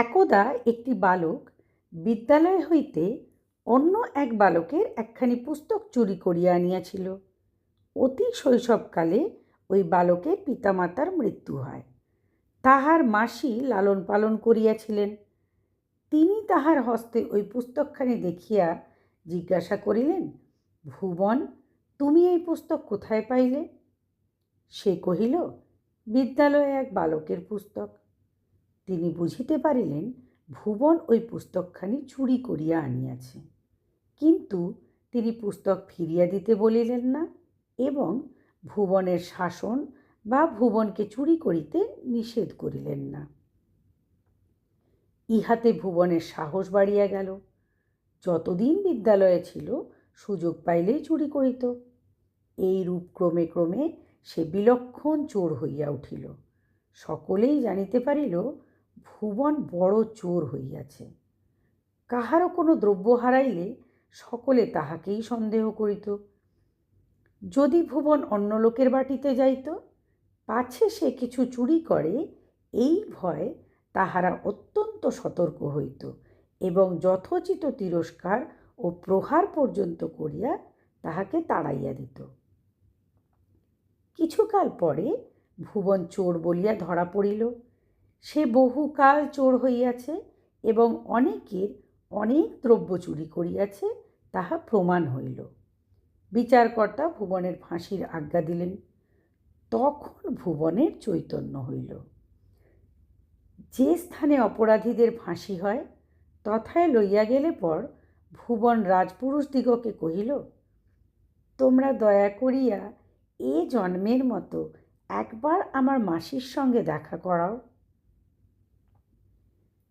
একদা একটি বালক বিদ্যালয় হইতে অন্য এক বালকের একখানি পুস্তক চুরি করিয়া আনিয়াছিল। অতি শৈশবকালে ওই বালকের পিতামাতার মৃত্যু হয়। তাহার মাসি লালন পালন করিয়াছিলেন। তিনি তাহার হস্তে ওই পুস্তকখানি দেখিয়া জিজ্ঞাসা করিলেন, ভুবন, তুমি এই পুস্তক কোথায় পাইলে? সে কহিল, বিদ্যালয়ে এক বালকের পুস্তক। তিনি বুঝিতে পারিলেন, ভুবন ওই পুস্তকখানি চুরি করিয়া আনিয়াছে। কিন্তু তিনি পুস্তক ফিরিয়া দিতে বলিলেন না এবং ভুবনের শাসন বা ভুবনকে চুরি করিতে নিষেধ করিলেন না। ইহাতে ভুবনের সাহস বাড়িয়া গেল। যতদিন বিদ্যালয়ে ছিল, সুযোগ পাইলেই চুরি করিত। এই রূপ ক্রমে ক্রমে সে বিলক্ষণ চোর হইয়া উঠিল। সকলেই জানিতে পারিল ভুবন বড় চোর হইয়াছে। কাহারও কোনো দ্রব্য হারাইলে সকলে তাহাকেই সন্দেহ করিত। যদি ভুবন অন্য লোকের বাটিতে যাইত, পাছে সে কিছু চুরি করে, এই ভয় তাহারা অত্যন্ত সতর্ক হইত এবং যথোচিত তিরস্কার ও প্রহার পর্যন্ত করিয়া তাহাকে তাড়াইয়া দিত। কিছুকাল পরে ভুবন চোর বলিয়া ধরা পড়িল। সে বহুকাল চোর হইয়াছে এবং অনেকের অনেক দ্রব্য চুরি করিয়াছে, তাহা প্রমাণ হইল। বিচারকর্তা ভুবনের ফাঁসির আজ্ঞা দিলেন। তখন ভুবনের চৈতন্য হইল। যে স্থানে অপরাধীদের ফাঁসি হয়, তথায় লইয়া গেলে পর ভুবন রাজপুরুষদিগকে কহিল, তোমরা দয়া করিয়া এ জন্মের মতো একবার আমার মাসির সঙ্গে দেখা করাও।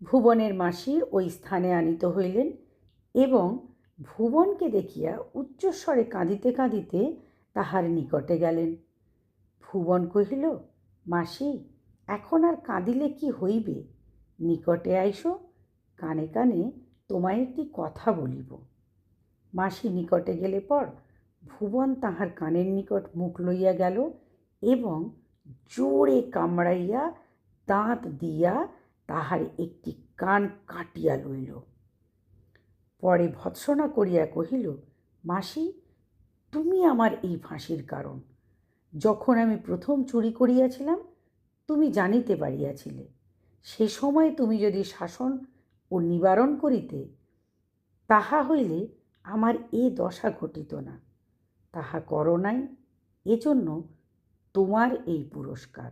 ভুবনের মাসির ওই স্থানে আনিত হইলেন এবং ভুবনকে দেখিয়া উচ্চস্বরে কাঁদিতে কাঁদিতে তাহার নিকটে গেলেন। ভুবন কহিল, মাসি, এখন আর কাঁদিলে কি হইবে? নিকটে আইসো, কানে কানে তোমায় একটি কথা বলিব। মাসি নিকটে গেলে পর ভুবন তাহার কানের নিকট মুখ লইয়া গেল এবং জোরে কামড়াইয়া দাঁত দিয়া তাহার একটি কান কাটিয়া লইল। পরে ভৎসনা করিয়া কহিল, মাসি, তুমি আমার এই ফাঁসির কারণ। যখন আমি প্রথম চুরি করিয়াছিলাম, তুমি জানিতে পারিয়াছিলে। সে সময় তুমি যদি শাসন ও নিবারণ করিতে, তাহা হইলে আমার এ দশা ঘটিত না। তাহা করো নাই, এজন্য তোমার এই পুরস্কার।